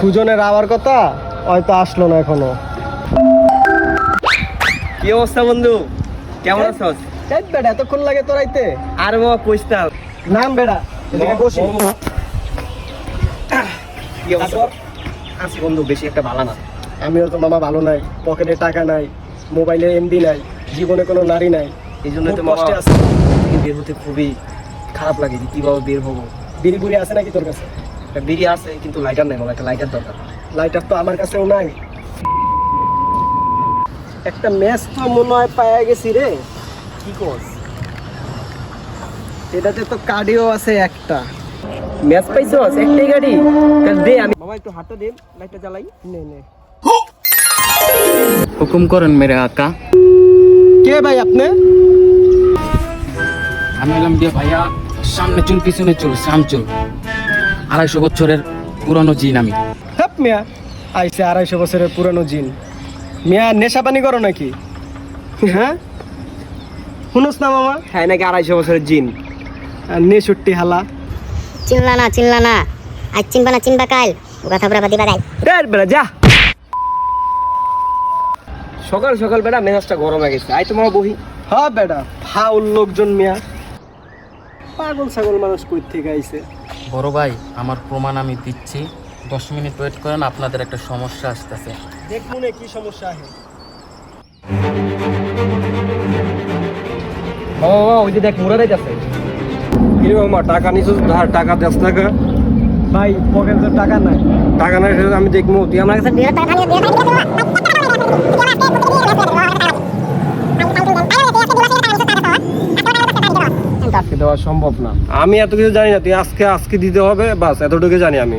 সুজনের আবার কথা? হয়তো আসলো না এখনও। কি অবস্থা বন্ধু? কেমন আছস? এই বেটা এতক্ষণ লাগে তোরাইতে আর বাবা কইস না নাম বেটা এদিকে বসি। কি অবস্থা? আছি বন্ধু বেশি একটা ভালো না। আমিও তো মামা ভালো নাই পকেটে টাকা নাই মোবাইলে এমবি নাই জীবনে কোনো নারী নাই। এই জন্যই তো মামা কষ্টে আছি। বের হতে খুবই খারাপ লাগে কীভাবে বের হব। বিড়ি বুড়ি আছে নাকি তোর কাছে? একটা বিড়ি আছে কিন্তু লাইটার নেই একটা লাইটার দরকার। লাইটার তো আমার কাছেও নাই। একটা ম্যাচ তো মনে হয় পাওয়া গেছি রে। কি এটাতে তো কার্ডিও আছে একটা। ম্যাচ পাইছস একটাই গাড়ি? তাহলে দে আমি মামা একটু হাতটা দে লাইটটা জ্বালাই। নে নে। হুকুম করেন মেরে আকা। কে ভাই আপনি? আমি এলাম দিয়ে ভাইয়া সামনে চুল পিছনে চুল সাম চুল। আড়াইশো বছরের পুরনো জিন আমি। মিয়া আইসে আড়াইশো বছরের পুরনো জিন। মিয়া নেশা পানি করো নাকি? হ্যাঁ? শুনোস না মামা? হ্যাঁ নাকি আড়াইশো বছরের জিন? নেশুট্টি হালা। চিনলা না চিনলা না। আজ চিনবা না চিনবা কাল। কথা বেড়া যা। সকাল সকাল বেড়া মেজাজটা গরম হয়ে গেছে। আই তোমার বহি। হ্যাঁ বেটা ফাউল লোকজন মিয়া। পাগল ছাগল মানুষ কই থেকে আইছে? বড় ভাই আমার প্রমাণ আমি দিচ্ছি। দশ মিনিট ওয়েট করেন আপনাদের একটা সমস্যা আসতেছে। দেখ মনে কি সমস্যা আছে ও ওই যে দেখ মোরা যাচ্ছে। কি মামা টাকা নিছিস ধার টাকা দেস টাকা ভাই পকেটে টাকা নাই। টাকা নাই সেটা আমি দেখব। তুই আমার কাছে আজকে দেওয়া সম্ভব না। আমি এত কিছু জানি না তুই আজকে আজকে দিতে হবে বাস এতটুকু জানি আমি।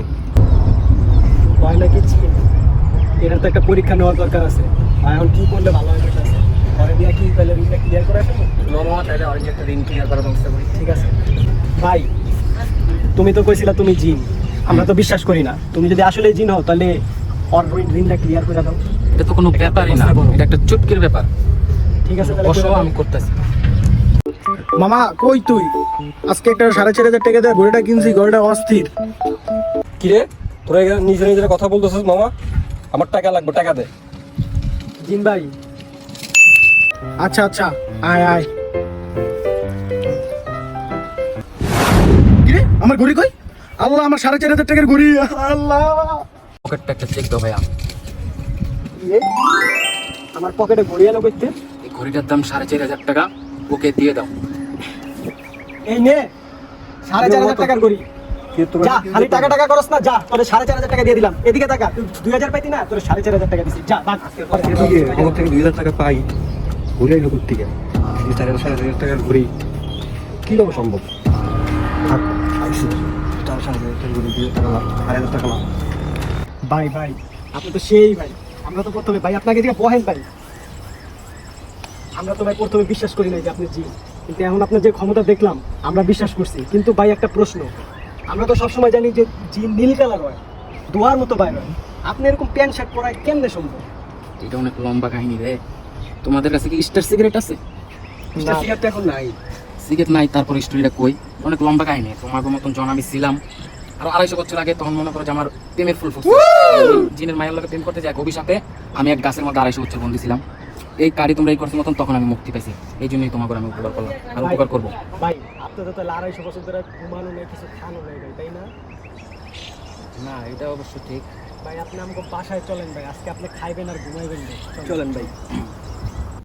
ভয় নাকি তো একটা পরীক্ষা নেওয়ার দরকার আছে। এখন কি করলে ভালো হবে সেটা পরে দিয়া কি তাহলে ঋণটা ক্লিয়ার করে আসব? মামা তাহলে অনেক একটা ঋণ ক্লিয়ার করার ব্যবস্থা করি। ঠিক আছে। ভাই তুমি তো কইছিলা তুমি জিন। আমরা তো বিশ্বাস করি না। তুমি যদি আসলে জিন হও তাহলে ঋণটা ক্লিয়ার করে দাও। এটা তো কোনো ব্যাপারই না। এটা একটা চুটকির ব্যাপার। ঠিক আছে তাহলে। আমি করতেছি। মামা কই তুই? আজকে একটা সাড়ে চার হাজার টাকা দিয়ে ঘড়িটা কিনছি ঘড়িটা অস্থির। কি রে তোরা এখানে নিজে নিজের কথা বলতেছিস মামা? আমার টাকা লাগবে টাকা দে। জিন ভাই। আচ্ছা আচ্ছা আয় আয়। কিরে আমার ঘড়ি কই? আল্লাহ আমার সাড়ে চার হাজার টাকার ঘড়ি আল্লাহ। পকেটটা একটা চেক দাও ভাইয়া। ইয়ে, আমার পকেটে ঘড়ি এলো করতে এই ঘড়িটার দাম সাড়ে চার হাজার টাকা ওকে দিয়ে দাও। এই নে সাড়ে চার হাজার টাকার ঘড়ি যা খালি টাকা টাকা করস না যা তোরে সাড়ে চার হাজার টাকা দিয়ে দিলাম। এদিকে টাকা তুই দুই হাজার পাইতি না তোরে সাড়ে চার হাজার টাকা দিছি। যা বাদ। থেকে দুই হাজার টাকা পাই ঘুরে এলো সাড়ে হাজার টাকার ঘুরি। কি রকম সম্ভব? টাকা টাকা। ভাই ভাই আপনি তো সেই ভাই। আমরা তো প্রথমে ভাই আপনাকে বহেন ভাই। আমরা তো ভাই প্রথমে বিশ্বাস করি নাই যে আপনি জি কিন্তু এখন আপনার যে ক্ষমতা দেখলাম আমরা বিশ্বাস করছি। কিন্তু ভাই একটা প্রশ্ন। আমরা তো সবসময় জানি যে জি নীল কালার হয় দোয়ার মতো বাইর হয়। আপনি এরকম প্যান্ট শার্ট পরায় কেমনে সম্ভব? এটা অনেক লম্বা কাহিনী রে। তোমাদের কাছে কি স্টার সিগারেট আছে? না। সিগারেট এখন নাই। সিগারেট নাই তারপর স্টোরিটা কই? অনেক লম্বা কাহিনী তোমার মতন জন আমি ছিলাম। আর আড়াইশো বছর আগে তখন মনে করো যে আমার প্রেমের ফুল ফুটছে। জিনের মায়ের লোকে প্রেম করতে যাই অভিশাপে আমি এক গাছের মধ্যে আড়াইশো বছর বন্দি ছিলাম। এই কারি তোমরা এই করছ মতন তখন আমি মুক্তি পাইছি। এই জন্যই তোমাকে আমি উপকার করলাম। আর উপকার করব। ভাই আপনাদের তো আড়াইশো বছর ধরে ঘুমানো নেই কিছু খানো নেই ভাই তাই না? না এটা অবশ্য ঠিক। ভাই আপনি আমাকে বাসায় চলেন ভাই আজকে আপনি খাইবেন আর ঘুমাইবেন চলেন ভাই।